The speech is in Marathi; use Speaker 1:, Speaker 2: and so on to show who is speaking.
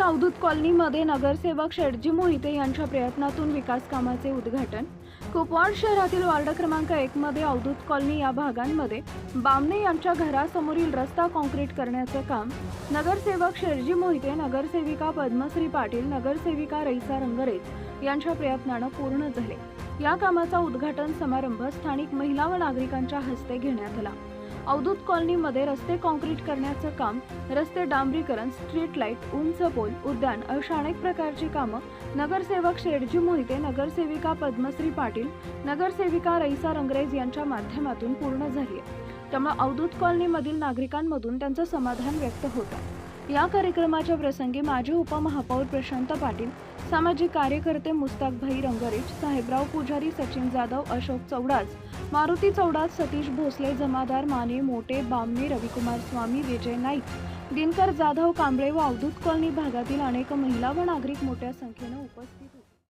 Speaker 1: अवधूत कॉलनीमध्ये नगरसेवक शेटजी मोहिते यांच्या प्रयत्नातून विकास कामाचे उद्घाटन. कुपवाड शहरातील वार्ड क्रमांक एक मध्ये अवधूत कॉलनी या भागांमध्ये बामणे यांच्या घरासमोरील रस्ता कॉन्क्रीट करण्याचे काम. नगरसेवक शेटजी मोहिते नगरसेविका पद्मश्री पाटील नगरसेविका रईसा रंगरेज यांच्या प्रयत्नानं पूर्ण झाले. या कामाचा उद्घाटन समारंभ स्थानिक महिला व नागरिकांच्या हस्ते घेण्यात आला. अवधूत कॉलनीमध्ये रस्ते कॉन्क्रीट करण्याचं काम रस्ते डांबरीकरण स्ट्रीट लाइट उंच पोल उद्यान अशा अनेक प्रकारची कामं नगरसेवक शेडजी मोहिते नगरसेविका पद्मश्री पाटील नगरसेविका रईसा रंगरेज यांच्या माध्यमातून पूर्ण झाली आहे. त्यामुळे अवधूत कॉलनीमधील नागरिकांमधून त्यांचं समाधान व्यक्त होतं. या कार्यक्रमाच्या प्रसंगी माजी उपमहापौर प्रशांत पाटील सामाजिक कार्यकर्ते मुस्ताकभाई रंगरेज साहेबराव पुजारी सचिन जाधव अशोक चौडास मारुती चौडास सतीश भोसले जमादार माने मोटे बामणे रविकुमार स्वामी विजय नाईक दिनकर जाधव कांबळे व अवधूत कॉलनी भागातील अनेक महिला व नागरिक मोठ्या संख्येनं उपस्थित होते.